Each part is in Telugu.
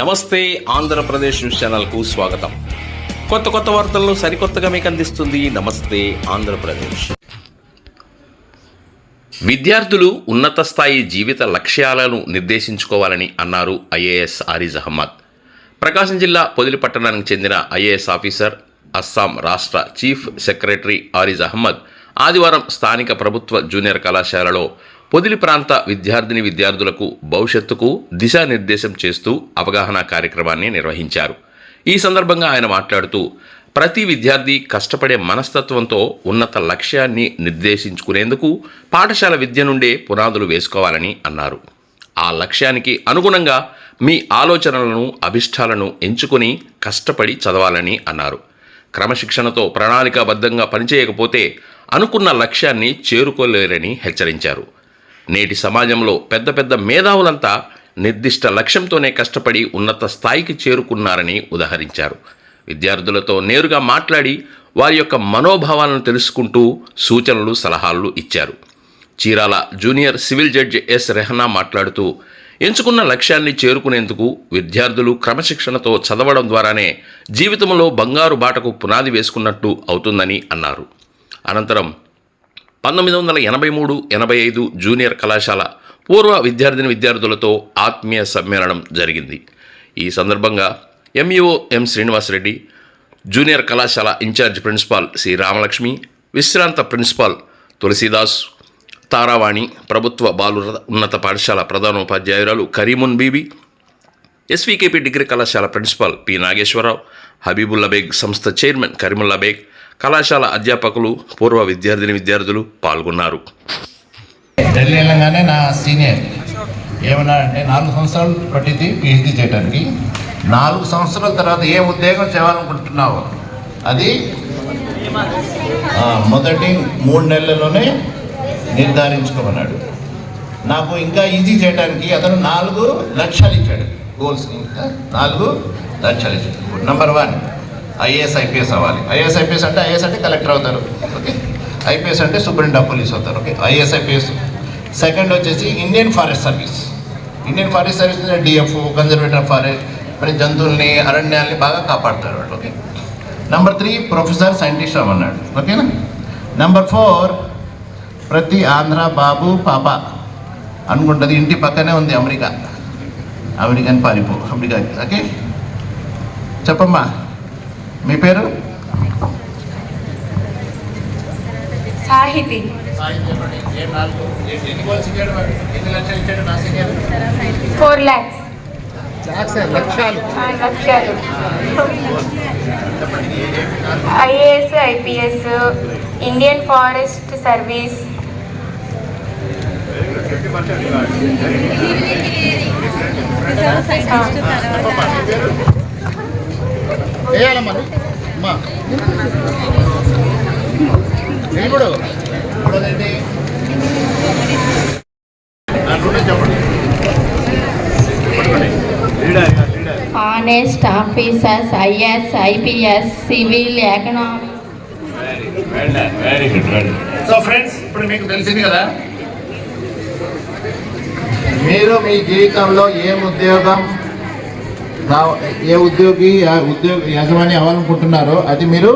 నమస్తే ఆంధ్రప్రదేశ్ న్యూస్ ఛానల్కు స్వాగతం. కొత్త కొత్త వార్తలను సరికొత్తగా మీకు అందిస్తుంది నమస్తే ఆంధ్రప్రదేశ్. విద్యార్థులు ఉన్నత స్థాయి జీవిత లక్ష్యాలను నిర్దేశించుకోవాలని అన్నారు ఐఏఎస్ ఆరిజ్ అహ్మద్. ప్రకాశం జిల్లా పొదిలి పట్టణానికి చెందిన ఐఏఎస్ ఆఫీసర్ అస్సాం రాష్ట్ర చీఫ్ సెక్రటరీ ఆరిజ్ అహ్మద్ ఆదివారం స్థానిక ప్రభుత్వ జూనియర్ కళాశాలలో పొదిలి ప్రాంత విద్యార్థిని విద్యార్థులకు భవిష్యత్తుకు దిశానిర్దేశం చేస్తూ అవగాహన కార్యక్రమాన్ని నిర్వహించారు. ఈ సందర్భంగా ఆయన మాట్లాడుతూ ప్రతి విద్యార్థి కష్టపడే మనస్తత్వంతో ఉన్నత లక్ష్యాన్ని నిర్దేశించుకునేందుకు పాఠశాల విద్య నుండే పునాదులు వేసుకోవాలని అన్నారు. ఆ లక్ష్యానికి అనుగుణంగా మీ ఆలోచనలను అభిష్టాలను ఎంచుకొని కష్టపడి చదవాలని అన్నారు. క్రమశిక్షణతో ప్రణాళికాబద్ధంగా పనిచేయకపోతే అనుకున్న లక్ష్యాన్ని చేరుకోలేరని హెచ్చరించారు. నేటి సమాజంలో పెద్ద పెద్ద మేధావులంతా నిర్దిష్ట లక్ష్యంతోనే కష్టపడి ఉన్నత స్థాయికి చేరుకున్నారని ఉదహరించారు. విద్యార్థులతో నేరుగా మాట్లాడి వారి యొక్క మనోభావాలను తెలుసుకుంటూ సూచనలు సలహాలు ఇచ్చారు. Chirala junior civil judge S Rehana మాట్లాడుతూ ఎంచుకున్న లక్ష్యాన్ని చేరుకునేందుకు విద్యార్థులు క్రమశిక్షణతో చదవడం ద్వారానే జీవితంలో బంగారు బాటకు పునాది వేసుకున్నట్టు అవుతుందని అన్నారు. అనంతరం పంతొమ్మిది వందల ఎనభై మూడు ఎనభై ఐదు జూనియర్ కళాశాల పూర్వ విద్యార్థిని విద్యార్థులతో ఆత్మీయ సమ్మేళనం జరిగింది. ఈ సందర్భంగా ఎంఈఓ ఎం శ్రీనివాసరెడ్డి జూనియర్ కళాశాల ఇన్ఛార్జ్ ప్రిన్సిపాల్ సి రామలక్ష్మి విశ్రాంత ప్రిన్సిపాల్ తులసీదాస్ తారావాణి ప్రభుత్వ బాలుర ఉన్నత పాఠశాల ప్రధానోపాధ్యాయురాలు కరీమున్ బీబీ ఎస్వీకేపీ డిగ్రీ కళాశాల ప్రిన్సిపాల్ పి నాగేశ్వరరావు హబీబుల్లా బేగ్ సంస్థ చైర్మన్ కరీముల్లా బేగ్ కళాశాల అధ్యాపకులు పూర్వ విద్యార్థిని విద్యార్థులు పాల్గొన్నారు. ఢిల్లీ వెళ్ళగానే నా సీనియర్ ఏమన్నాడంటే నాలుగు సంవత్సరాలు పట్టింది పిహెచ్డీ చేయడానికి నాలుగు సంవత్సరాల తర్వాత ఏ ఉద్యోగం చేయాలనుకుంటున్నావు? అది మొదటి మూడు నెలల్లోనే నిర్ధారించుకోమన్నాడు. నాకు ఇంకా ఈజీ చేయడానికి అతను నాలుగు లక్ష్యాలు ఇచ్చాడు. గోల్స్ ఇంకా నాలుగు లక్ష్యాలు ఇచ్చాడు. నెంబర్ వన్ ఐఏఎస్ ఐపీఎస్ అవ్వాలి. ఐఏఎస్ ఐపీఎస్ అంటే ఐఏఎస్ అంటే కలెక్టర్ అవుతారు. ఓకే. ఐపీఎస్ అంటే సూపరింటెండెంట్ ఆఫ్ పోలీస్ అవుతారు. ఓకే. IAS IPS. సెకండ్ వచ్చేసి Indian forest service. Indian forest service DF conservator forest మరి జంతువుల్ని అరణ్యాల్ని బాగా కాపాడుతారు వాళ్ళు. Okay. Number three professor scientist అవ్వన్నాడు ఓకేనా? నెంబర్ ఫోర్ ప్రతి ఆంధ్ర బాబు పాప అనుకుంటుంది. ఇంటి పక్కనే ఉంది అమెరికా. అమెరికన్ పారిపో అమెరికా. ఓకే. చెప్పమ్మా. మీ పేరు? Sahiti. Four lakhs. లక్షాలు. IAS IPS Indian forest service. వేయాలమ్మా అమ్మా. ఇప్పుడు ఇప్పుడేంటి honest officers, IS, IPS, civil, economic. So friends ఇప్పుడు మీకు తెలిసింది కదా? మీరు మీ జీవితంలో ఏం ఉద్యోగం ఏ ఉద్యోగి ఉద్యోగ యజమాని అవ్వాలనుకుంటున్నారో అది మీరు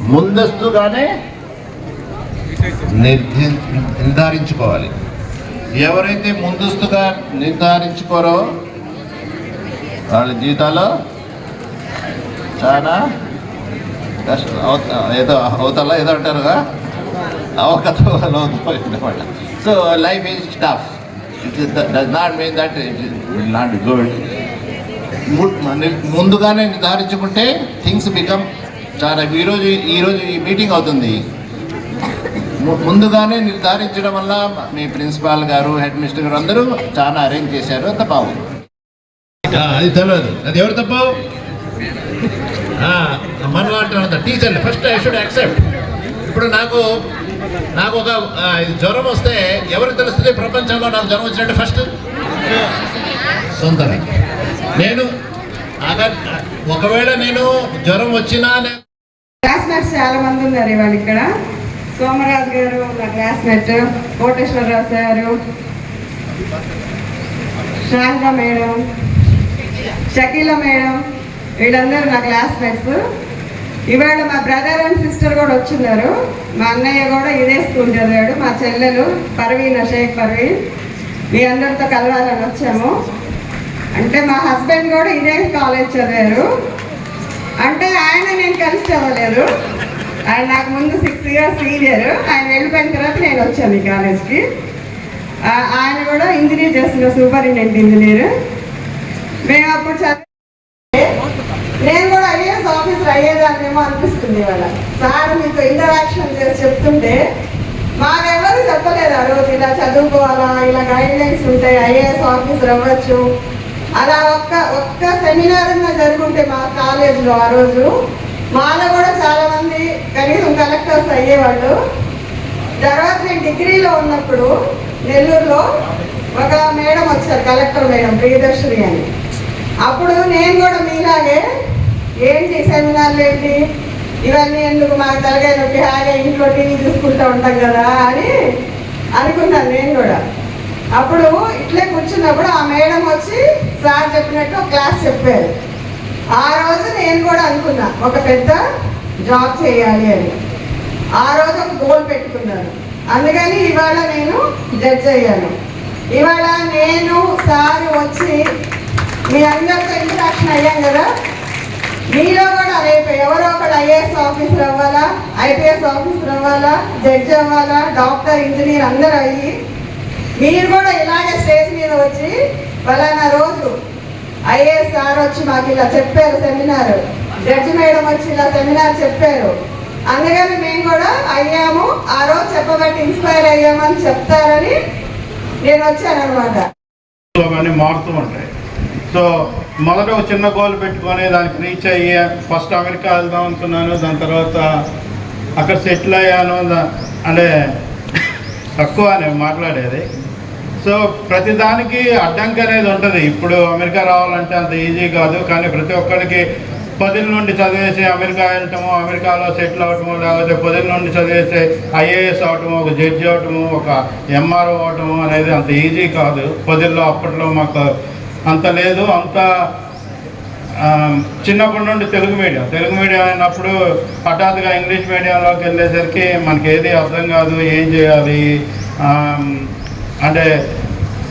ముందస్తుగానే నిర్ధి- నిర్ధారించుకోవాలి. ఎవరైతే ముందస్తుగా నిర్ధారించుకోరో వాళ్ళ జీవితాల్లో చాలా కష్టం ఏదో అవుతాలో ఏదో అంటారుగా? అవకతవకలు అనమాట so life is tough it does not mean that it will not good ముందుగానే నిర్ధారించుకుంటే థింగ్స్ బికమ్ చాలా ఈరోజు ఈరోజు ఈ మీటింగ్ అవుతుంది. ము- ముందుగానే నిర్ధారించడం వల్ల మీ ప్రిన్సిపాల్ గారు హెడ్ మినిస్టర్ గారు అందరూ చాలా అరేంజ్ చేశారు. అంత బాగుంది అది తెలియదు అది ఎవరు తప్పు? మన అంటున్నది టీచర్లు ఫస్ట్ ఐ షుడ్ యాక్సెప్ట్. ఇప్పుడు నాకు నాకు ఒక జ్వరం వస్తే ఎవరికి తెలుస్తుంది? ప్రపంచంలో నాకు జ్వరం వచ్చినట్టు ఫస్ట్? సొంతమే. నేను ఒకవేళ నేను జ్వరం వచ్చినా నేను క్లాస్మేట్స్ చాలా మంది ఉన్నారు ఇవాళ ఇక్కడ. సోమరాజు గారు నా classmate Koteswara Rao sir Sharada madam Shakeela madam వీళ్ళందరూ నా క్లాస్మేట్స్. ఇవాళ మా బ్రదర్ అండ్ సిస్టర్ కూడా వచ్చిన్నారు. మా అన్నయ్య కూడా ఇదే స్కూల్ చదివాడు. మా చెల్లెలు పర్వీన్ షేక్ పర్వీన్. మీ అందరితో కలవాలని వచ్చాము. అంటే మా హస్బెండ్ కూడా ఇదే కాలేజ్ చదివారు. అంటే ఆయన నేను కలిసి చదవలేదు. ఆయన నాకు ముందు సిక్స్ ఇయర్స్ సీనియర్ ఆయన వెళ్ళిపోయిన తర్వాత నేను వచ్చాను ఈ కాలేజ్కి. ఆయన కూడా ఇంజనీర్ చేస్తున్న సూపరింటెండెంట్ ఇంజనీర్ మేము అప్పుడు చదివే నేను కూడా ఐఏఎస్ ఆఫీసర్ అయ్యేదాన్నేమో అనిపిస్తుంది ఇవాళ. సార్ మీతో ఇంటరాక్షన్ చేసి చెప్తుంటే మాకెవరు చెప్పలేదు ఆ రోజు ఇలా చదువుకోవాలా ఇలా గైడ్ లైన్స్ ఉంటాయి ఐఏఎస్ ఆఫీసర్ అవ్వచ్చు. అలా ఒక్క ఒక్క సెమినార్ జరుగుంటే మా కాలేజీలో ఆ రోజు మాలో కూడా చాలామంది కనీసం కలెక్టర్స్ అయ్యేవాళ్ళు. తర్వాత నేను డిగ్రీలో ఉన్నప్పుడు నెల్లూరులో ఒక మేడం వచ్చారు కలెక్టర్ మేడం ప్రియదర్శిని అని. అప్పుడు నేను కూడా మీలాగే ఏంటి సెమినార్లు ఏంటి? ఇవన్నీ ఎందుకు మాకు తలకాయ నొప్పి హాయిగా ఇంట్లో టీవీ చూసుకుంటూ ఉంటాం కదా అని అనుకున్నాను నేను కూడా. అప్పుడు ఇట్లే కూర్చున్నప్పుడు ఆ మేడం వచ్చి సార్ చెప్పినట్టు క్లాస్ చెప్పారు. ఆ రోజు నేను కూడా అనుకున్నా ఒక పెద్ద జాబ్ చేయాలి అని. ఆ రోజు ఒక గోల్ పెట్టుకున్నాను. అందుకని ఇవాళ నేను జడ్జ్ అయ్యాను. ఇవాళ నేను సార్ వచ్చి మీ అందరితో ఇంట్రాక్షన్ అయ్యాం కదా? మీలో కూడా రేపు ఎవరో ఒకడు ఐఏఎస్ ఆఫీసర్ అవ్వాలా ఐపీఎస్ ఆఫీసర్ అవ్వాలా జడ్జ్ అవ్వాలా డాక్టర్ ఇంజనీర్ అందరూ అయ్యి మీరు కూడా ఇలాగే స్టేజ్ మీద వచ్చి ఫలానా రోజు ఐఏఎస్ సార్ వచ్చి మాకు ఇలా చెప్పారు సెమినార్. జడ్జి మేడం వచ్చి ఇలా సెమినార్ చెప్పారు. అందుకని మేము కూడా అయ్యాము. ఆ రోజు చెప్పబట్టి ఇన్స్పైర్ అయ్యామని చెప్తారని నేను వచ్చాను అనమాట మారుతూ ఉంటాయి. సో మొదట ఒక చిన్న గోల్ పెట్టుకొని దానికి రీచ్ అయ్యి ఫస్ట్ అమెరికా వెళ్దాం అనుకున్నాను. దాని తర్వాత అక్కడ సెటిల్ అయ్యాను. అంటే తక్కువ నేను మాట్లాడేది. సో ప్రతిదానికి అడ్డంకి అనేది ఉంటుంది. ఇప్పుడు అమెరికా రావాలంటే అంత ఈజీ కాదు. కానీ ప్రతి ఒక్కరికి పదిల నుండి చదివేసి అమెరికా వెళ్ళటము అమెరికాలో సెటిల్ అవటము లేకపోతే పదిల నుండి చదివేసి ఐఏఎస్ అవటము ఒక జడ్జి అవటము ఒక ఎంఆర్ఓ అవటము అనేది అంత ఈజీ కాదు. పదిల్లో అప్పట్లో మాకు అంత లేదు. అంత చిన్నప్పటి నుండి తెలుగు మీడియం. తెలుగు మీడియం అయినప్పుడు హఠాత్తుగా ఇంగ్లీష్ మీడియంలోకి వెళ్ళేసరికి మనకి ఏది అర్థం కాదు ఏం చేయాలి అంటే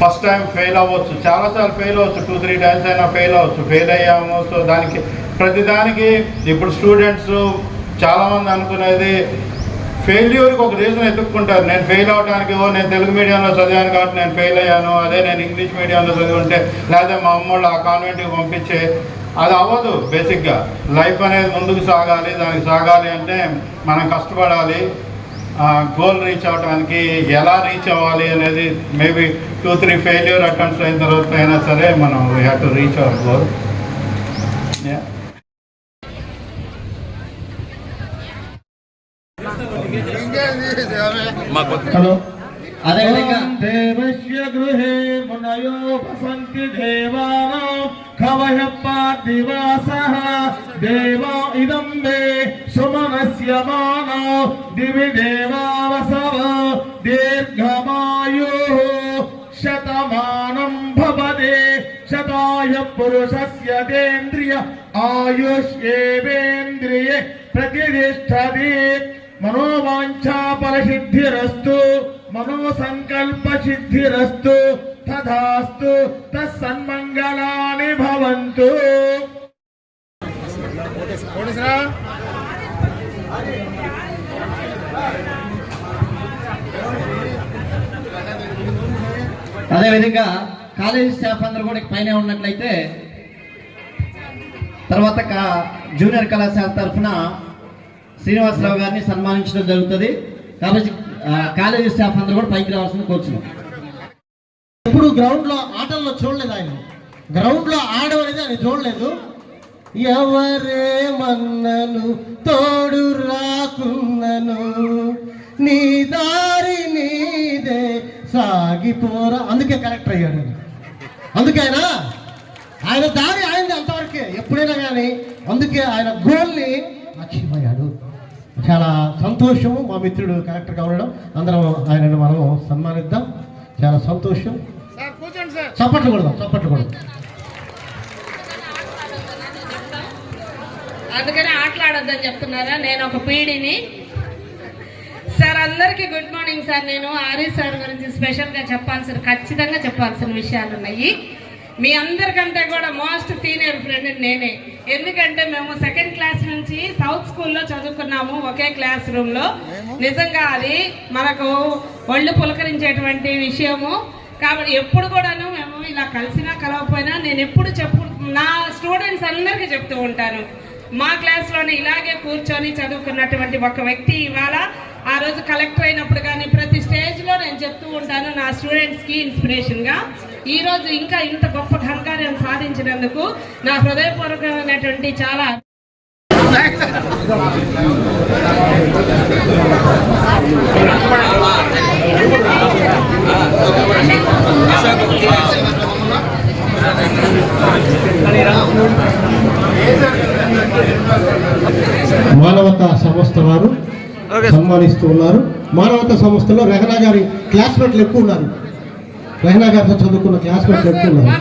ఫస్ట్ టైం ఫెయిల్ అవ్వచ్చు. చాలాసార్లు ఫెయిల్ అవ్వచ్చు. టూ త్రీ టైమ్స్ అయినా ఫెయిల్ అవ్వచ్చు. ఫెయిల్ అయ్యాము. సో దానికి ప్రతిదానికి ఇప్పుడు స్టూడెంట్స్ చాలామంది అనుకునేది ఫెయిల్యూర్కి ఒక రీజన్ ఎత్తుక్కుంటారు నేను ఫెయిల్ అవడానికి ఓ నేను తెలుగు మీడియంలో చదివాను కాబట్టి నేను ఫెయిల్ అయ్యాను. అదే నేను ఇంగ్లీష్ మీడియంలో చదివి ఉంటే లేదా మా అమ్మోళ్ళు ఆ కాన్వెంట్కి పంపించే అది అవ్వదు బేసిక్గా లైఫ్ అనేది ముందుకు సాగాలి దానికి సాగాలి అంటే మనం కష్టపడాలి. గోల్ రీచ్ అవడానికి ఎలా రీచ్ అవ్వాలి అనేది maybe two three failure attempts అయిన తర్వాత అయినా సరే మనం we have to reach our goal hello అదేవిధంగా దేవస్య గృహే మునయో వసంతి దేవానా. కవయ పార్థివాసః దేవా ఇదం మే సుమనస్య మానో దివి దేవావసవ దీర్ఘమాయు శతమానం భవదే శతాయ పురుషస్య తేంద్రియ ఆయుష్యేవేంద్రియే ప్రతిష్టతి మనోవాంఛాఫలసిద్ధిరస్తు మనోసంకల్పసిద్ధిరస్తు తథాస్తు తత్సన్మంగళాని అదేవిధంగా కాలేజీ స్టాఫ్ అందరూ కూడా పైన ఉన్నట్లయితే తర్వాత జూనియర్ కళాశాల తరఫున శ్రీనివాసరావు గారిని సన్మానించడం జరుగుతుంది. కాబట్టి కాలేజీ స్టాఫ్ అందరూ కూడా పైకి రావాల్సింది కోరుచున్నాం. ఎప్పుడు గ్రౌండ్లో ఆటల్లో చూడలేదు ఆయన. గ్రౌండ్లో ఆడడం అనేది ఆయన చూడలేదు. ఎవరేమన్నను తోడు రాకున్నను. నీ దారి నీదే సాగిపోరా అందుకే కలెక్టర్ అయ్యాడు. ఆయన. అందుకే ఆయన ఆయన దారి ఆయనది అంతవరకే. ఎప్పుడైనా కానీ అందుకే ఆయన గోల్ని అచీవ్ అయ్యాడు చాలా సంతోషము మా మిత్రుడు కలెక్టర్గా ఉండడం. అందరం ఆయనను మనం సన్మానిద్దాం. చాలా సంతోషం. చప్పట్లు కొడదాం చప్పట్లు కొడదాం. అందుకని ఆటలాడొద్దని చెప్తున్నారా? నేను ఒక పీడిని సార్ అందరికీ గుడ్ మార్నింగ్ సార్. నేను ఆర్య సార్ గురించి స్పెషల్గా చెప్పాల్సిన ఖచ్చితంగా చెప్పాల్సిన విషయాలు ఉన్నాయి మీ అందరికంటే కూడా మోస్ట్ సీనియర్ ఫ్రెండ్ నేనే. ఎందుకంటే మేము సెకండ్ క్లాస్ నుంచి సౌత్ స్కూల్లో చదువుకున్నాము ఒకే క్లాస్ రూమ్లో. నిజంగా అది మనకు ఒళ్ళు పులకరించేటువంటి విషయము. కాబట్టి ఎప్పుడు కూడాను మేము ఇలా కలిసినా కలవకపోయినా నేను ఎప్పుడు చెప్పు నా స్టూడెంట్స్ అందరికీ చెప్తూ ఉంటాను. మా క్లాస్లోనే ఇలాగే కూర్చొని చదువుకున్నటువంటి ఒక వ్యక్తి ఇవాళ ఆ రోజు కలెక్టర్ అయినప్పుడు కానీ ప్రతి స్టేజ్లో నేను చెప్తూ ఉంటాను నా స్టూడెంట్స్కి ఇన్స్పిరేషన్గా ఈరోజు ఇంకా ఇంత గొప్ప ఘనకార్యం సాధించినందుకు నా హృదయపూర్వకమైనటువంటి చాలా మానవతా సంస్థ వారు సన్మానిస్తూ ఉన్నారు. మానవత సంస్థలో రెహనా గారి క్లాస్మేట్లు ఎక్కువ ఉన్నారు. రెహనా గారితో చదువుకున్న క్లాస్మేట్లు ఎక్కువ ఉన్నారు.